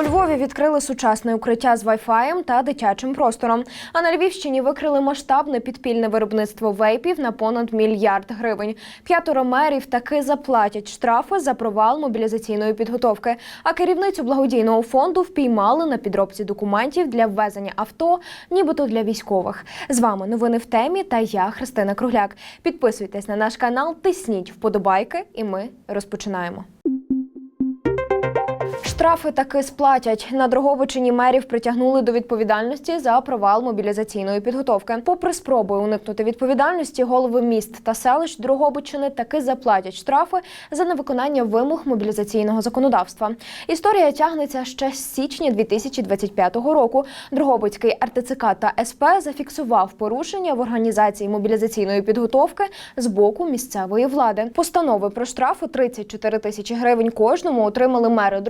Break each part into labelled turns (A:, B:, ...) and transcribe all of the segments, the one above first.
A: У Львові відкрили сучасне укриття з вайфаєм та дитячим простором. А на Львівщині викрили масштабне підпільне виробництво вейпів на понад мільярд гривень. П'ятеро мерів таки заплатять штрафи за провал мобілізаційної підготовки. А керівницю благодійного фонду впіймали на підробці документів для ввезення авто, нібито для військових. З вами новини в темі та я Христина Кругляк. Підписуйтесь на наш канал, тисніть вподобайки, і ми розпочинаємо. Штрафи таки сплатять. На Дрогобичині мерів притягнули до відповідальності за провал мобілізаційної підготовки. Попри спроби уникнути відповідальності, голови міст та селищ Дрогобичини таки заплатять штрафи за невиконання вимог мобілізаційного законодавства. Історія тягнеться ще з січня 2025 року. Дрогобицький РТЦК та СП зафіксував порушення в організації мобілізаційної підготовки з боку місцевої влади. Постанови про штрафи 34 тисячі гривень кожному отримали мери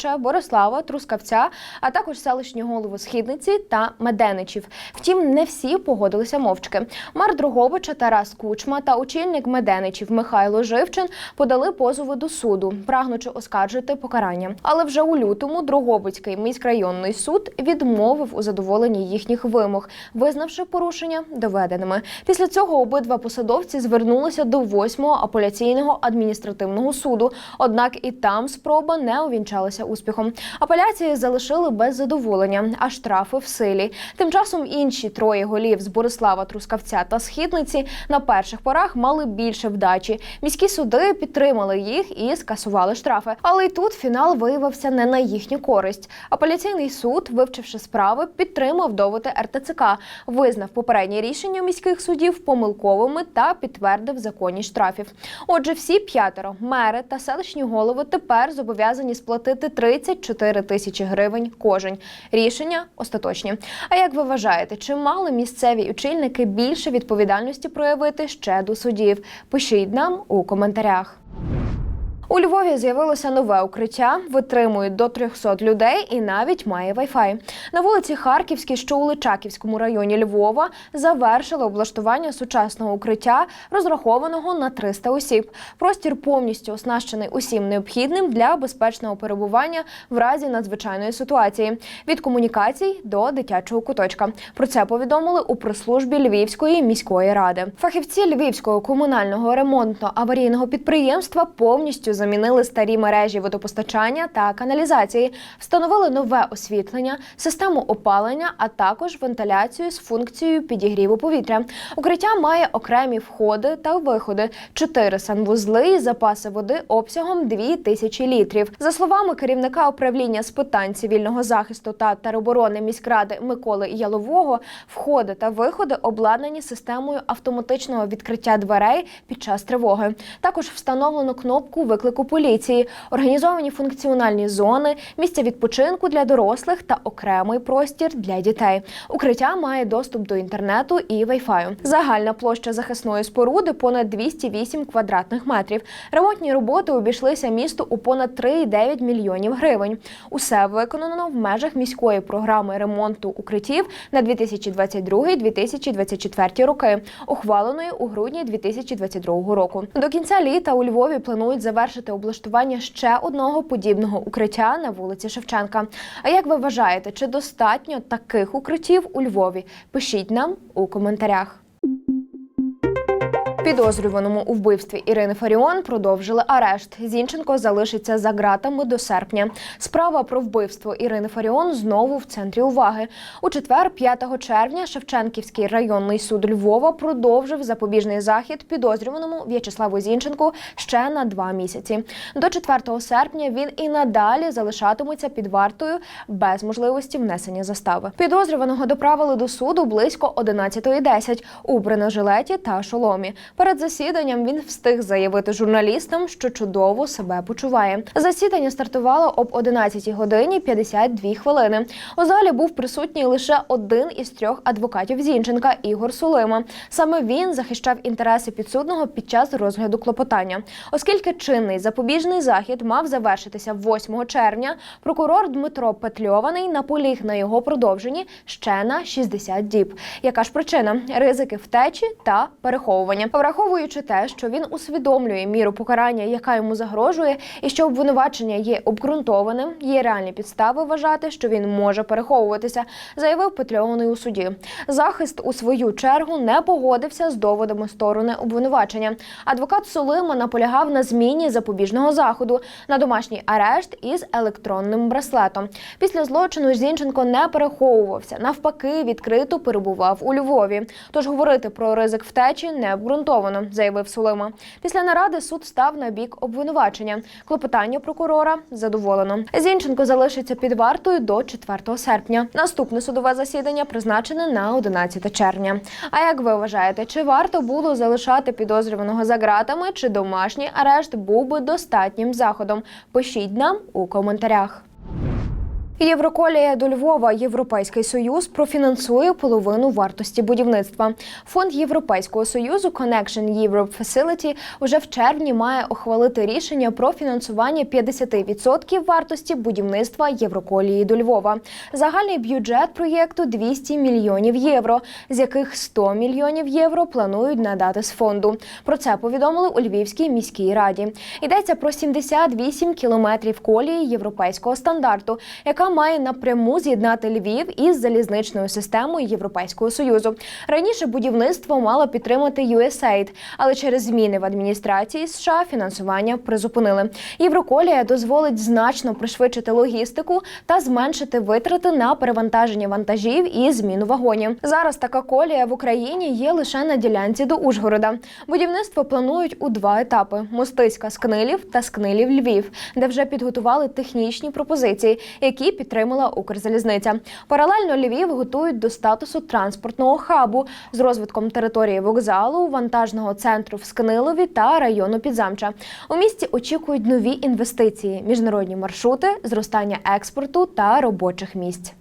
A: Дрогобича, Борислава, Трускавця, а також селищні голови Східниці та Меденичів. Втім, не всі погодилися мовчки. Мер Дрогобича Тарас Кучма та очільник Меденичів Михайло Живчин подали позови до суду, прагнучи оскаржити покарання. Але вже у лютому Дрогобицький міськрайонний суд відмовив у задоволенні їхніх вимог, визнавши порушення доведеними. Після цього обидва посадовці звернулися до 8-го апеляційного адміністративного суду. Однак і там спроба не увінчалася успіхом. Апеляції залишили без задоволення, а штрафи в силі. Тим часом інші троє голів з Борислава Трускавця та Східниці на перших порах мали більше вдачі. Міські суди підтримали їх і скасували штрафи. Але й тут фінал виявився не на їхню користь. Апеляційний суд, вивчивши справи, підтримав доводи РТЦК, визнав попередні рішення міських судів помилковими та підтвердив законність штрафів. Отже, всі п'ятеро мери та селищні голови тепер зобов'язані сплатити 34 тисячі гривень кожен. Рішення остаточні. А як ви вважаєте, чи мали місцеві очільники більше відповідальності проявити ще до судів? Пишіть нам у коментарях. У Львові з'явилося нове укриття, витримують до 300 людей і навіть має вайфай. На вулиці Харківській, що у Личаківському районі Львова, завершили облаштування сучасного укриття, розрахованого на 300 осіб. Простір повністю оснащений усім необхідним для безпечного перебування в разі надзвичайної ситуації від комунікацій до дитячого куточка. Про це повідомили у прес-службі Львівської міської ради. Фахівці Львівського комунального ремонтно-аварійного підприємства повністю замінили старі мережі водопостачання та каналізації, встановили нове освітлення, систему опалення, а також вентиляцію з функцією підігріву повітря. Укриття має окремі входи та виходи, чотири санвузли і запаси води обсягом 2 тисячі літрів. За словами керівника управління з питань цивільного захисту та тероборони міськради Миколи Ялового, входи та виходи обладнані системою автоматичного відкриття дверей під час тривоги. Також встановлено кнопку виклику поліції, організовані функціональні зони, місця відпочинку для дорослих та окремий простір для дітей. Укриття має доступ до інтернету і вайфаю. Загальна площа захисної споруди понад 208 квадратних метрів. Ремонтні роботи обійшлися місту у понад 3,9 мільйонів гривень. Усе виконано в межах міської програми ремонту укриттів на 2022-2024 роки, ухваленої у грудні 2022 року. До кінця літа у Львові планують завершити облаштування ще одного подібного укриття на вулиці Шевченка. А як ви вважаєте, чи достатньо таких укриттів у Львові? Пишіть нам у коментарях. Підозрюваному у вбивстві Ірини Фаріон продовжили арешт. Зінченко залишиться за ґратами до серпня. Справа про вбивство Ірини Фаріон знову в центрі уваги. У четвер, 5 червня, Шевченківський районний суд Львова продовжив запобіжний захід підозрюваному В'ячеславу Зінченку ще на два місяці. До 4 серпня він і надалі залишатиметься під вартою без можливості внесення застави. Підозрюваного доправили до суду близько 11.10 у бронежилеті та шоломі. Перед засіданням він встиг заявити журналістам, що чудово себе почуває. Засідання стартувало об 11 годині 52 хвилини. У залі був присутній лише один із трьох адвокатів Зінченка Ігор Сулима. Саме він захищав інтереси підсудного під час розгляду клопотання. Оскільки чинний запобіжний захід мав завершитися 8 червня, прокурор Дмитро Петльований наполіг на його продовженні ще на 60 діб. Яка ж причина? Ризики втечі та переховування. Враховуючи те, що він усвідомлює міру покарання, яка йому загрожує, і що обвинувачення є обґрунтованим, є реальні підстави вважати, що він може переховуватися, заявив Петльований у суді. Захист у свою чергу не погодився з доводами сторони обвинувачення. Адвокат Сулима наполягав на зміні запобіжного заходу на домашній арешт із електронним браслетом. Після злочину Зінченко не переховувався. Навпаки, відкрито перебував у Львові. Тож говорити про ризик втечі не обґрунтовано, заявив Сулима. Після наради суд став на бік обвинувачення. Клопотання прокурора задоволено. Зінченко залишиться під вартою до 4 серпня. Наступне судове засідання призначене на 11 червня. А як ви вважаєте, чи варто було залишати підозрюваного за ґратами, чи домашній арешт був би достатнім заходом? Пишіть нам у коментарях. Євроколія до Львова Європейський Союз профінансує половину вартості будівництва. Фонд Європейського Союзу Connection Europe Facility уже в червні має ухвалити рішення про фінансування 50% вартості будівництва Євроколії до Львова. Загальний бюджет проєкту 200 мільйонів євро, з яких 100 мільйонів євро планують надати з фонду. Про це повідомили у Львівській міській раді. Йдеться про 78 кілометрів колії європейського стандарту, яка має напряму з'єднати Львів із залізничною системою Європейського союзу. Раніше будівництво мало підтримати USAID, але через зміни в адміністрації США фінансування призупинили. Євроколія дозволить значно пришвидшити логістику та зменшити витрати на перевантаження вантажів і зміну вагонів. Зараз така колія в Україні є лише на ділянці до Ужгорода. Будівництво планують у два етапи: мостиська Скнилів та Скнилів Львів, де вже підготували технічні пропозиції, які підтримала Укрзалізниця. Паралельно Львів готують до статусу транспортного хабу з розвитком території вокзалу, вантажного центру в Скнилові та району Підзамча. У місті очікують нові інвестиції, міжнародні маршрути, зростання експорту та робочих місць.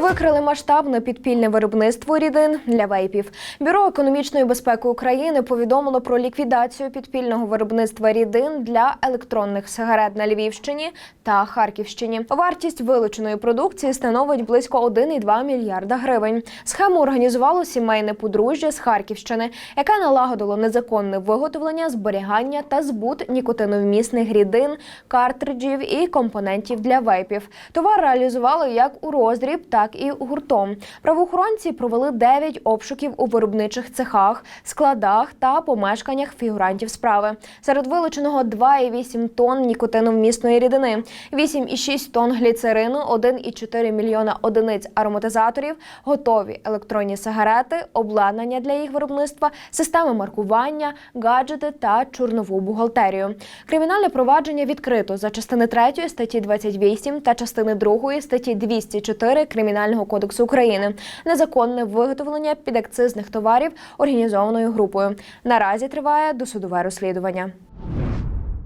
A: Викрили масштабне підпільне виробництво рідин для вейпів. Бюро економічної безпеки України повідомило про ліквідацію підпільного виробництва рідин для електронних сигарет на Львівщині та Харківщині. Вартість вилученої продукції становить близько 1,2 мільярда гривень. Схему організувало сімейне подружжя з Харківщини, яке налагодило незаконне виготовлення, зберігання та збут нікотиновмісних рідин, картриджів і компонентів для вейпів. Товар реалізували як у роздріб, так і гуртом. Правоохоронці провели 9 обшуків у виробничих цехах, складах та помешканнях фігурантів справи. Серед вилученого 2,8 тонн нікотиновмісної рідини, 8,6 тонн гліцерину, 1,4 мільйона одиниць ароматизаторів, готові електронні сигарети, обладнання для їх виробництва, системи маркування, гаджети та чорнову бухгалтерію. Кримінальне провадження відкрито за частини 3 статті 28 та частини 2 статті 204 Кримінального кодексу України. Незаконне виготовлення підакцизних товарів організованою групою. Наразі триває досудове розслідування.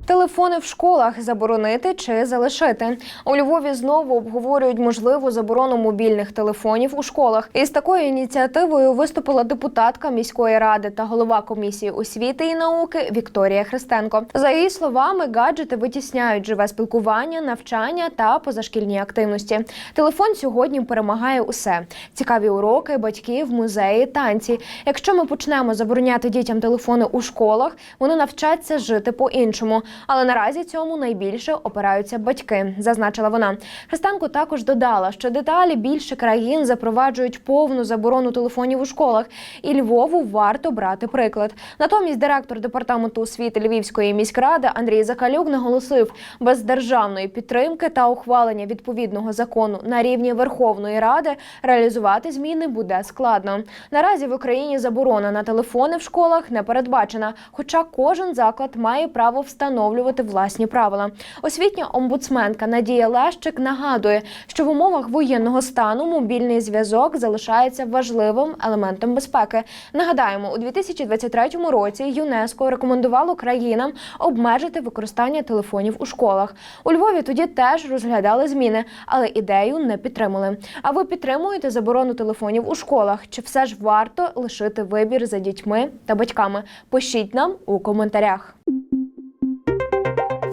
A: Телефони в школах заборонити чи залишити у Львові знову обговорюють можливу заборону мобільних телефонів у школах. Із такою ініціативою виступила депутатка міської ради та голова комісії освіти і науки Вікторія Христенко. За її словами, гаджети витісняють живе спілкування, навчання та позашкільні активності. Телефон сьогодні перемагає усе: цікаві уроки, батьків, музеї, танці. Якщо ми почнемо забороняти дітям телефони у школах, вони навчаться жити по-іншому. Але наразі цьому найбільше опираються батьки, зазначила вона. Христенко також додала, що деталі більше країн запроваджують повну заборону телефонів у школах, і Львову варто брати приклад. Натомість директор департаменту освіти Львівської міськради Андрій Закалюк наголосив, без державної підтримки та ухвалення відповідного закону на рівні Верховної Ради реалізувати зміни буде складно. Наразі в Україні заборона на телефони в школах не передбачена, хоча кожен заклад має право встановлювати власні правила. Освітня омбудсменка Надія Лещик нагадує, що в умовах воєнного стану мобільний зв'язок залишається важливим елементом безпеки. Нагадаємо, у 2023 році ЮНЕСКО рекомендувало країнам обмежити використання телефонів у школах. У Львові тоді теж розглядали зміни, але ідею не підтримали. А ви підтримуєте заборону телефонів у школах? Чи все ж варто лишити вибір за дітьми та батьками? Пишіть нам у коментарях.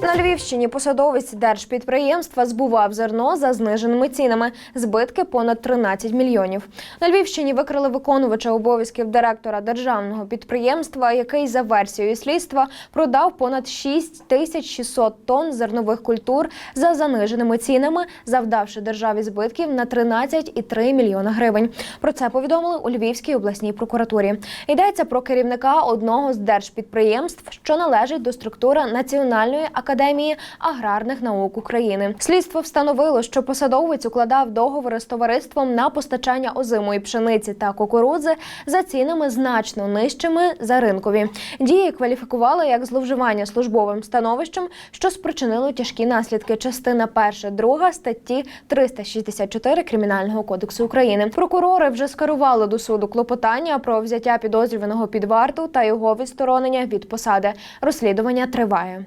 A: На Львівщині посадовець держпідприємства збував зерно за зниженими цінами. Збитки понад 13 мільйонів. На Львівщині викрили виконувача обов'язків директора державного підприємства, який за версією слідства продав понад 6 тисяч 600 тонн зернових культур за заниженими цінами, завдавши державі збитків на 13,3 мільйона гривень. Про це повідомили у Львівській обласній прокуратурі. Йдеться про керівника одного з держпідприємств, що належить до структури Національної академії аграрних наук України. Слідство встановило, що посадовець укладав договори з товариством на постачання озимої пшениці та кукурудзи за цінами значно нижчими за ринкові. Дії кваліфікували як зловживання службовим становищем, що спричинило тяжкі наслідки. Частина 1, 2 статті 364 Кримінального кодексу України. Прокурори вже скерували до суду клопотання про взяття підозрюваного під варту та його відсторонення від посади. Розслідування триває.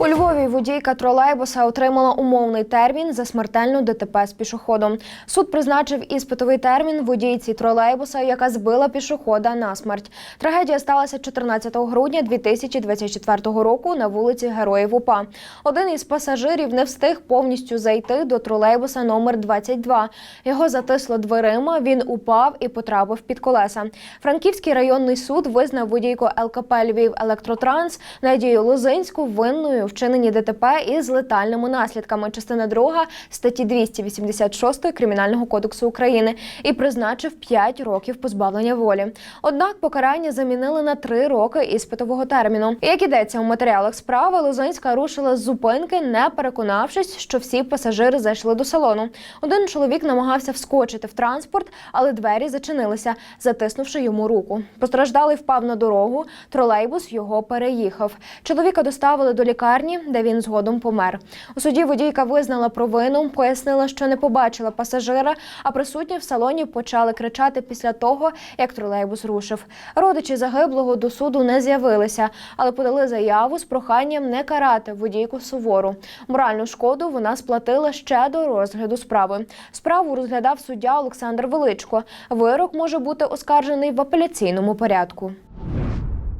A: У Львові водійка тролейбуса отримала умовний термін за смертельну ДТП з пішоходом. Суд призначив іспитовий термін водійці тролейбуса, яка збила пішохода на смерть. Трагедія сталася 14 грудня 2024 року на вулиці Героїв УПА. Один із пасажирів не встиг повністю зайти до тролейбуса номер 22. Його затисло дверима. Він упав і потрапив під колеса. Франківський районний суд визнав водійку ЛКП Львів Електротранс Надію Лозинську винною вчиненні ДТП із летальними наслідками. Частина 2 статті 286 Кримінального кодексу України і призначив 5 років позбавлення волі. Однак покарання замінили на 3 роки іспитового терміну. Як ідеться у матеріалах справи, Лозинська рушила з зупинки, не переконавшись, що всі пасажири зайшли до салону. Один чоловік намагався вскочити в транспорт, але двері зачинилися, затиснувши йому руку. Постраждалий впав на дорогу. Тролейбус його переїхав. Чоловіка доставили до лікарні, де він згодом помер. У суді водійка визнала провину, пояснила, що не побачила пасажира, а присутні в салоні почали кричати після того, як тролейбус рушив. Родичі загиблого до суду не з'явилися, але подали заяву з проханням не карати водійку сувору. Моральну шкоду вона сплатила ще до розгляду справи. Справу розглядав суддя Олександр Величко. Вирок може бути оскаржений в апеляційному порядку.